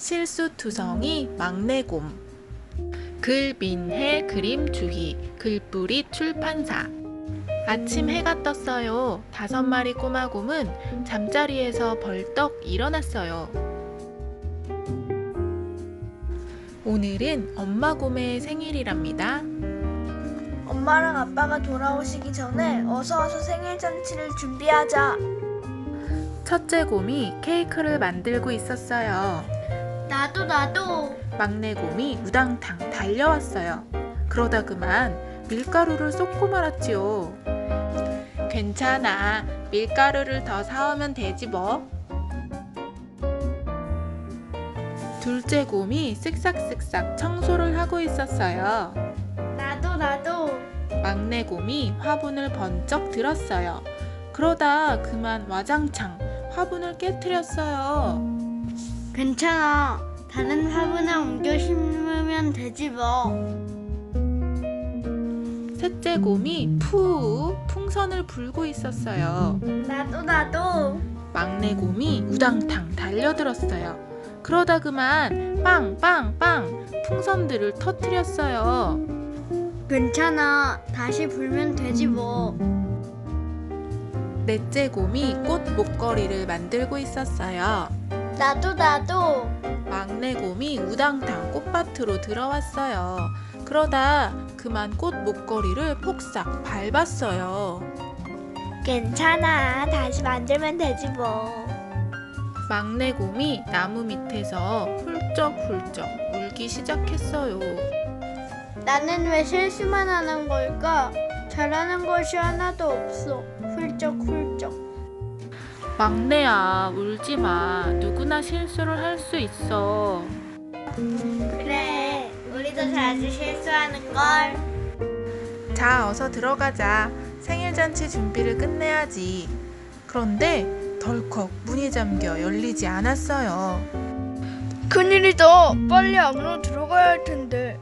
실수투성이 막내곰 글민해 그림 주희 글뿌리 출판사 아침 해가 떴어요. 다섯 마리 꼬마곰은 잠자리에서 벌떡 일어났어요. 오늘은 엄마 곰의 생일이랍니다. 엄마랑 아빠가 돌아오시기 전에 어서 와서 생일 잔치를 준비하자. 첫째 곰이 케이크를 만들고 있었어요. 나도 나도. 막내 곰이 우당탕 달려왔어요. 그러다 그만 밀가루를 쏟고 말았지요. 괜찮아. 밀가루를 더 사오면 되지 뭐. 둘째 곰이 쓱싹쓱싹 청소를 하고 있었어요. 나도 나도. 막내 곰이 화분을 번쩍 들었어요. 그러다 그만 와장창 화분을 깨뜨렸어요. 괜찮아. 다른 화분에 옮겨 심으면 되지 뭐. 셋째 곰이 푸 풍선을 불고 있었어요. 나도 나도. 막내 곰이 우당탕 달려들었어요. 그러다 그만 빵빵빵 풍선들을 터뜨렸어요. 괜찮아. 다시 불면 되지 뭐. 넷째 곰이 꽃 목걸이를 만들고 있었어요. 나도 나도. 막내 곰이 우당탕 꽃밭으로 들어왔어요. 그러다 그만 꽃 목걸이를 폭삭 밟았어요. 괜찮아. 다시 만들면 되지 뭐. 막내 곰이 나무 밑에서 훌쩍훌쩍 울기 시작했어요. 나는 왜 실수만 하는 걸까? 잘하는 것이 하나도 없어. 훌쩍훌쩍. 막내야, 울지 마. 누구나 실수를 할 수 있어. 그래. 우리도 자주 실수하는 걸. 자, 어서 들어가자. 생일 잔치 준비를 끝내야지. 그런데 덜컥 문이 잠겨 열리지 않았어요. 큰일이다. 빨리 안으로 들어가야 할 텐데.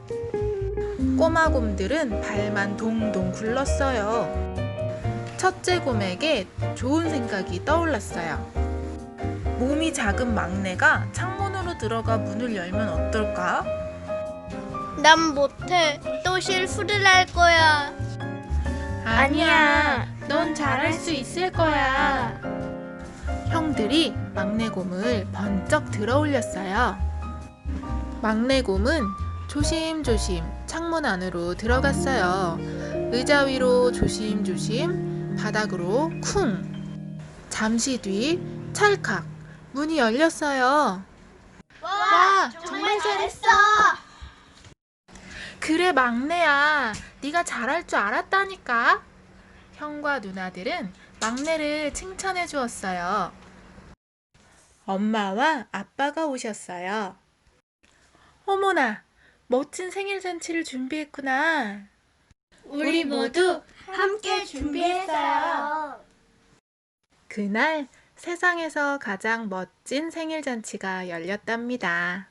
꼬마 곰들은 발만 동동 굴렀어요. 첫째 곰에게 좋은 생각이 떠올랐어요. 몸이 작은 막내가 창문으로 들어가 문을 열면 어떨까? 난 못해. 또 실수를 할 거야. 아니야. 넌 잘할 수 있을 거야. 형들이 막내 곰을 번쩍 들어 올렸어요. 막내 곰은 조심조심 창문 안으로 들어갔어요. 의자 위로 조심조심 바닥으로 쿵. 잠시 뒤 찰칵 문이 열렸어요. 와, 정말 잘했어. 그래 막내야 네가 잘할 줄 알았다니까 형과 누나들은 막내를 칭찬해 주었어요 엄마와 아빠가 오셨어요 어머나 멋진 생일 잔치를 준비했구나 우리 모두 함께 준비했어요. 그날 세상에서 가장 멋진 생일 잔치가 열렸답니다